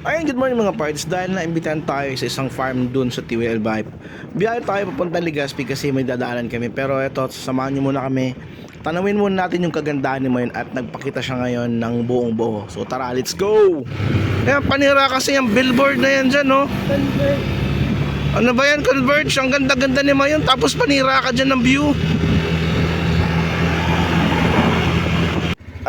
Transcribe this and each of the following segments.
Ayun, good morning mga parts. Dahil naimbitahan tayo sa isang farm dun sa TWL Vibe. Biyahe tayo papunta Legazpi kasi may dadaanan kami. Pero eto, sasamahan nyo muna kami. Tanawin muna natin yung kagandahan ni Mayon at nagpakita siya ngayon ng buong buo. So tara, let's go! Kaya panira kasi yung billboard na yan dyan, no? Ano ba yan, Converge? Ang ganda-ganda ni Mayon. Tapos panira ka dyan ng view.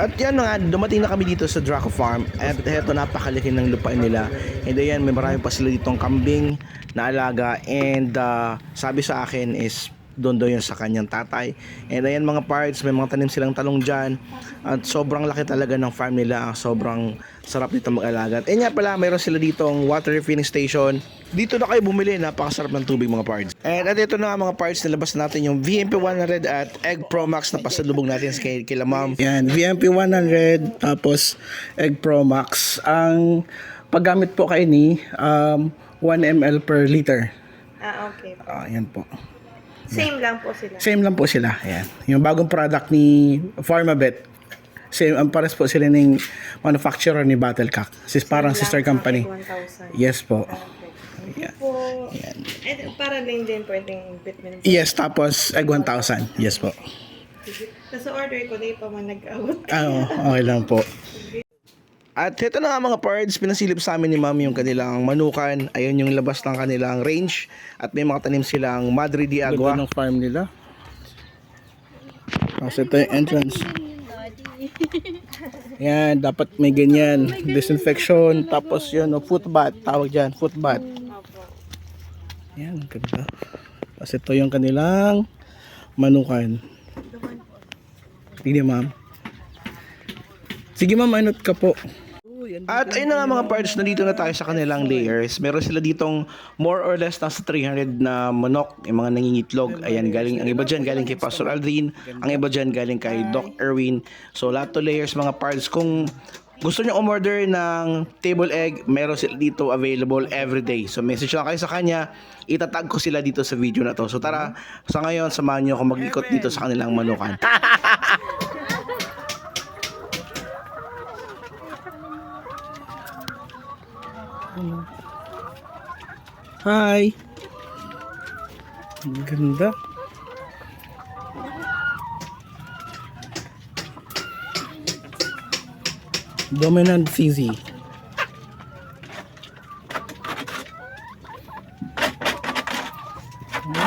At yan nga, dumating na kami dito sa Draco Farm. At eto napakalaki ng lupain nila. And ayan may marami pa sila ditong kambing na alaga. And uh, sabi sa akin is doon daw yun sa kanyang tatay. And ayan mga parts may mga tanim silang talong dyan. At sobrang laki talaga ng farm nila. Sobrang sarap dito mag-alaga. At eh nga pala mayroon sila ditong water refilling station. Dito na kayo bumili. Napakasarap ng tubig mga parts. And at ito na nga mga parts nilabas natin yung VMP 100 at Egg Pro Max na pasalubog natin kay, kila ma'am. Yan VMP 100 tapos Egg Pro Max. Ang paggamit po kay ni um, 1 ml per liter. Ah, okay. Ah, yan po Same lang po sila. Same lang po sila. Ayan. Yung bagong product ni Pharmabet. Same, ang pares po sila ng manufacturer ni Battlecock. Sis, parang sister company. 1,000. Yes po. You po. Eh, para din din pwedeng vitamin. Yes, tapos egg 1,000. Yes po. Kasi order ko, di pa man nag-out. Ah, Oo, okay lang po. At ito na nga mga parts, pinasilip sa amin ni ma'am yung kanilang manukan. Ayun yung labas ng kanilang range. At may mga tanim silang Madre de Agua. ng farm nila. Kasi ito yung entrance. Yan, dapat may ganyan. Disinfection. Tapos yun, oh, foot bath. Tawag dyan, foot bath. Yan, ganda. Kasi ito yung kanilang manukan. Hindi ma'am. Sige ma'am, anot ka po. At ayun na nga mga parts, nandito na tayo sa kanilang layers. Meron sila ditong more or less nasa 300 na manok, yung mga nangingitlog. Ayan, galing, ang iba dyan galing kay Pastor Aldrin, ang iba dyan galing kay Doc Erwin. So lahat to layers mga parts. Kung gusto nyo umorder ng table egg, meron sila dito available every day. So message lang kayo sa kanya, itatag ko sila dito sa video na to. So tara, sa ngayon, samahan nyo ako mag-ikot dito sa kanilang manukan. Hi! Ang ganda. Dominant CZ.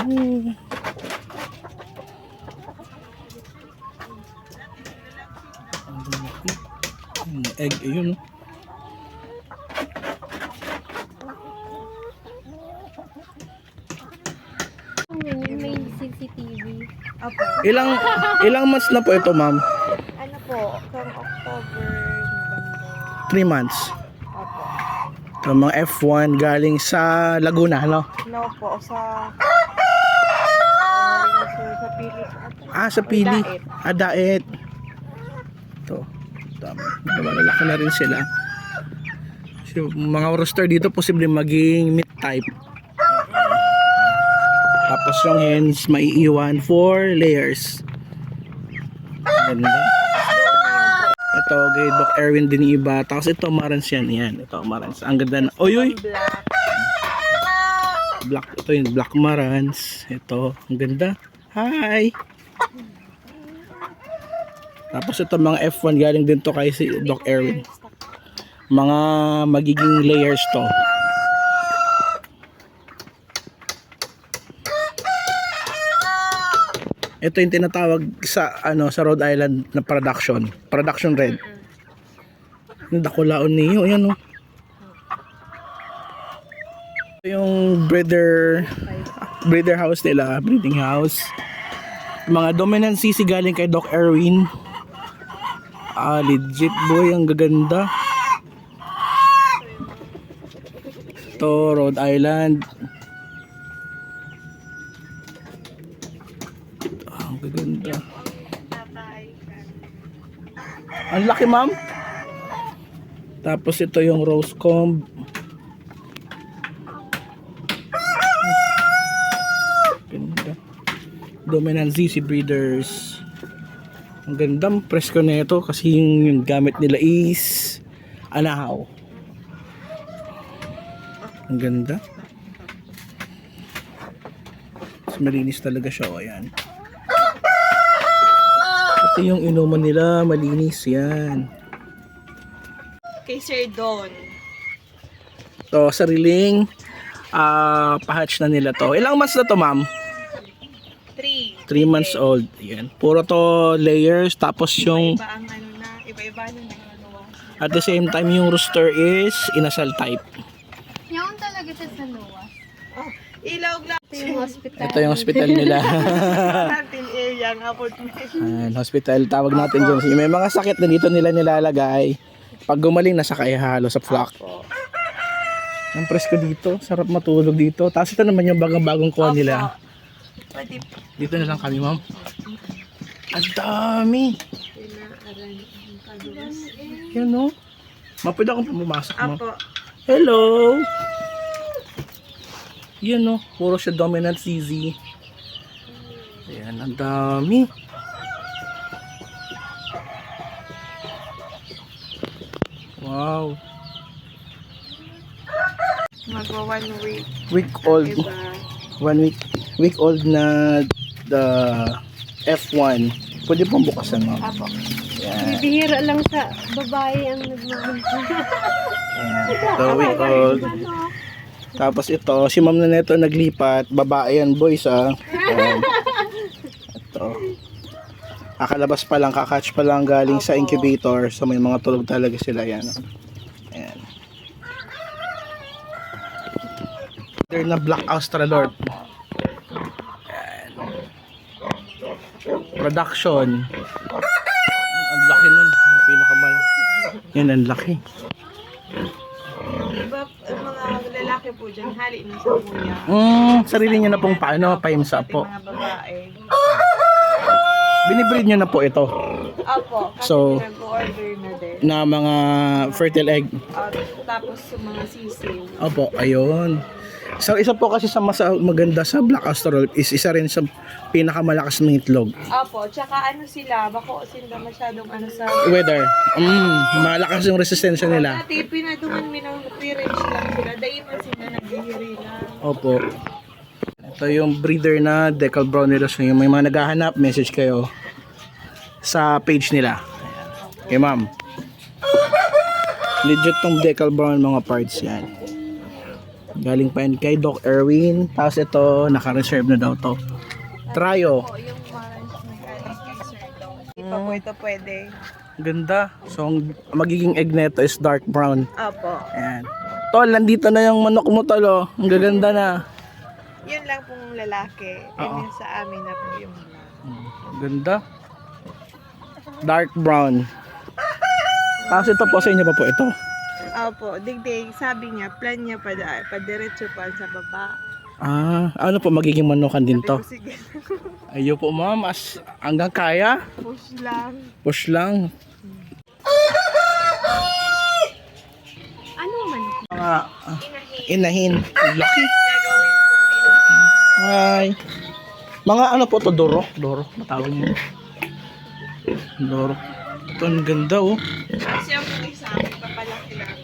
Oh. Ang egg, ayun oh. May CCTV. Opo. Ilang ilang months na po ito, ma'am? Ano po, from October, November. 3 months. Opo. Ito mga F1 galing sa Laguna, no? No po, sa... Sa pili. Ah, sa Pili. Daet. Ah, Daet. Ito. Tama. Malalaki na rin sila. So, mga rooster dito posible maging meat type. Tapos yung hens maiiwan for layers. Ganda. Ito, kay Doc Erwin din iba. Tapos ito, Marans yan. Yan, ito, Marans. Ang ganda na. Oy, oy! Black, ito yung Black Marans. Ito, ang ganda. Hi! Tapos ito mga F1 galing din to kay si Doc Erwin. Mga magiging layers to. Ito yung tinatawag sa ano sa Rhode Island na production, production red. Ang dakulaon niyo, ayan oh. Ito yung breeder breeder house nila, breeding house. Mga dominant CC galing kay Doc Erwin. Ah, legit boy, ang gaganda. Ito, Rhode Island. Ah, ang gaganda. Ang laki, ma'am. Tapos ito yung rose comb. Ganda. Dominant ZC Breeders. Ang gandang presko na ito kasi yung, yung gamit nila is anahaw. Ang ganda. Mas malinis talaga siya. O, ayan. Pati yung inuman nila, malinis yan. Kay Sir Don. To, sariling ah pahatch na nila to. Ilang months na to, ma'am? 3. 3 months old. Yan. Puro to layers. Tapos yung Iba ang ano na, iba-iba na nagagawa. at the same time yung rooster is inasal type. Yung talaga siya sa luwas. Oh, ilaw lang. Ito yung hospital. Ito yung hospital nila. natin area ng apartment. Ayan, hospital. Tawag natin dyan. May mga sakit na dito nila nilalagay. Pag gumaling, nasa kaihalo sa flock. Ang presko dito. Sarap matulog dito. Tapos ito naman yung bagang-bagong kuha nila. Pwede Dito na lang kami, ma'am. Ang dami. Yan, no? Mapwede akong pumasok, ma'am. Apo. Hello! Yan, no? Puro siya dominant CZ. Ayan, ang dami. Wow. Magwa one week. Week old. Diba? One week. Week old na the F1. Pwede pong bukasan, ma'am. Apo. Yan. Bihira lang sa babae ang nagmamahal. Ayan. Ito, week old. Tapos ito, si ma'am neto naglipat. Babae yan, boys, ah. Ayan. Ito. Kakalabas pa lang, kakatch pa lang galing sa incubator. So may mga tulog talaga sila yan. oh. Ayan. They're na Black Australorp. Ayan. Production. Ang laki nun. Ang pinakamal. Yan, ang laki. Diba, ang mga lalaki po dyan, hali na sa kuya. Mm, sarili niyo na pong paano, paimsa po. Mga babae. Binibreed niyo na po ito Apo. Kasi So- nag-order na din. na mga fertile egg. At tapos sa mga sisiw. Opo, ayun. So isa po kasi sa mas maganda sa Black Australorp is isa rin sa pinakamalakas ng itlog. Apo, tsaka ano sila, bako sila masyadong ano sa... Weather. Mm, malakas yung resistensya nila. Dati, pinadungan mi ng free range lang sila. Dahil man sila naghihiri na. Opo. Ito yung breeder na Decal Brown nila. So yung may mga naghahanap, message kayo sa page nila. Okay, ma'am. Legit tong Decal Brown mga parts yan. Galing pa yan kay Doc Erwin. Tapos ito, naka-reserve na daw to. Tryo. Hindi pa po ito pwede. Ganda. So, ang magiging egg neto is dark brown. Apo. Ayan. Tol, nandito na yung manok mo, tol. Oh. Ang gaganda na. Yun lang pong lalaki. Oo. yun sa amin na po yung. Mm, Ganda. Dark brown. Tapos ito po sa inyo pa po ito. Opo, digdig, sabi niya, plan niya pa, pa diretso pa sa baba. Ah, ano po magiging manukan din Sabi to? ko, sige, Ayo po ma'am, as hanggang kaya, push lang. push lang. Ano man? Mga ah, inahin. Laki. Hi. Mga ano po to, doro? Doro, matawag mo. Doro. Ito ang ganda oh. Kasi ang mga isa, may papalaki lang.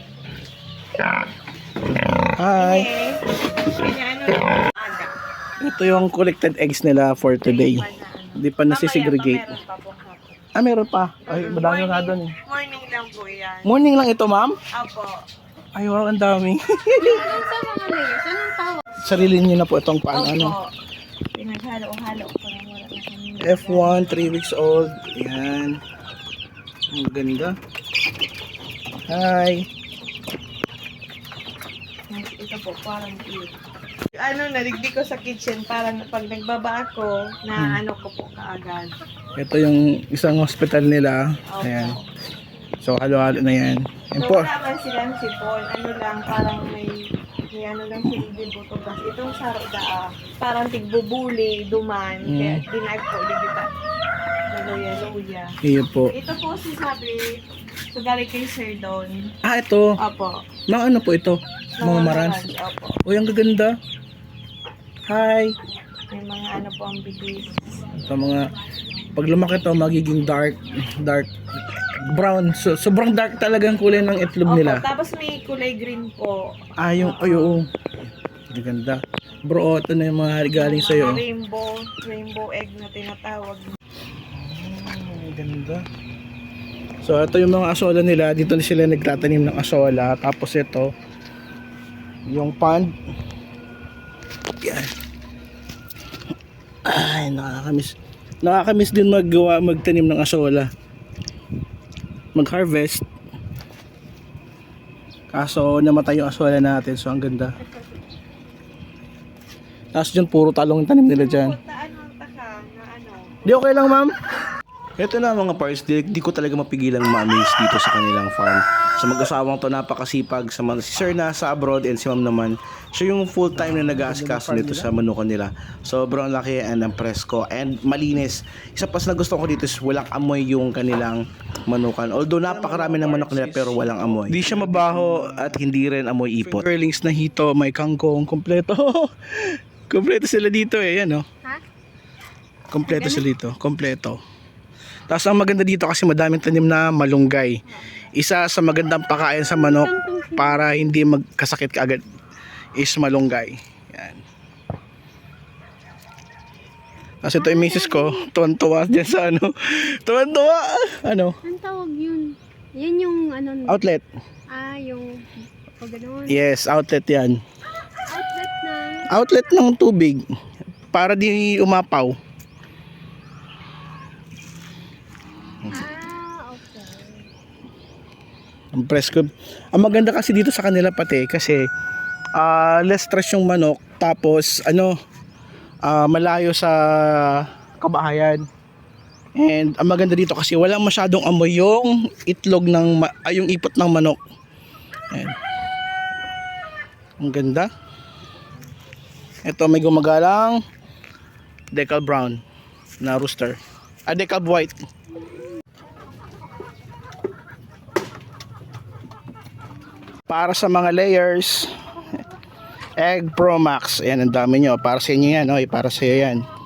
Hi. Ito yung collected eggs nila for today. Ano. Hindi pa nasisegregate. Ah, meron pa. Ay, madami nga doon. eh. Morning lang po yan. Morning lang ito, ma'am? Apo. Ay, wow, ang dami. Ano sa mga layers? Anong tawag? Sarili niyo na po itong paano. Ano? Opo. Pinaghalo-halo ko na wala na kami. F1, 3 weeks old. Ayan. Ang ganda. Hi. Ito po, parang cute. Ano, naligdi ko sa kitchen para pag nagbaba ako, na ano ko po kaagad. Ito yung isang hospital nila. Opo. Ayan. So, halo-halo na yan. Ayan So, po. wala man silang sipon. Ano lang, parang may, may ano lang sila dibuto. Tapos itong saro daa, parang tigbubuli, duman. Mm. Kaya dinag po, digita. Naluya-luya. Iyo po. Ito po si sabi, so galing kay Sir Don. Ah, ito. Opo. Mga ano po ito? Mga marans. Opo. Uy, ang gaganda. Hi. May mga ano po ang bigis. Ito mga, pag lumaki to magiging dark, dark Brown. So, sobrang dark talaga ang kulay ng itlog Opo, nila. tapos may kulay green po. Ah, yung, ay, oo. Ang ganda. Bro, ito na yung mga galing sa'yo. Mga Rainbow, rainbow egg na tinatawag. Ang ganda. So, ito yung mga asola nila. Dito na sila nagtatanim ng asola. Tapos ito, yung pond. Yan. Ay, nakakamiss. Nakakamiss din maggawa, magtanim ng asola. Mag-harvest. Kaso, namatay yung asola natin. So, ang ganda. Tapos dyan, puro talong tanim nila dyan. Na ano. Di okay lang, ma'am? Ito na mga parts, di, di ko talaga mapigilang ma-amaze dito sa kanilang farm. Sa mag-asawang to napakasipag, sa mga, si sir nasa abroad and si ma'am naman, siya yung full time na nag-aasikaso nito sa manukan nila. Sobrang laki and ang presko and malinis. Isa pa sa gusto ko dito is walang amoy yung kanilang manukan. Although napakarami ng manok nila pero walang amoy. Di siya mabaho at hindi rin amoy ipot. Fingerlings na hito, may kangkong, kompleto. kompleto sila dito eh, yan oh. Ha? Kompleto sila dito, kompleto. Tapos ang maganda dito kasi madaming tanim na malunggay. Isa sa magandang pakain sa manok para hindi magkasakit kaagad is malunggay. Yan. Tapos ito yung misis ko, tuwan-tuwa dyan sa ano. Tuwan-tuwa! Ano? Anong tawag yun? Yan yung ano, Outlet. ah, yung pag ganun. Yes, outlet yan. Outlet na. outlet ng tubig para di umapaw. Ah, okay. Ang presko. Ang maganda kasi dito sa kanila pati kasi ah less stress yung manok tapos ano ah, malayo sa kabahayan. And ang maganda dito kasi wala masyadong amoy yung itlog ng ay, yung ipot ng manok. Ayan. Ang ganda. Ito may gumagalang decal brown na rooster. Ah, decal white. Para sa mga layers Egg Pro Max. Ayan ang dami nyo. Para sa inyo yan oy, para sa iyo yan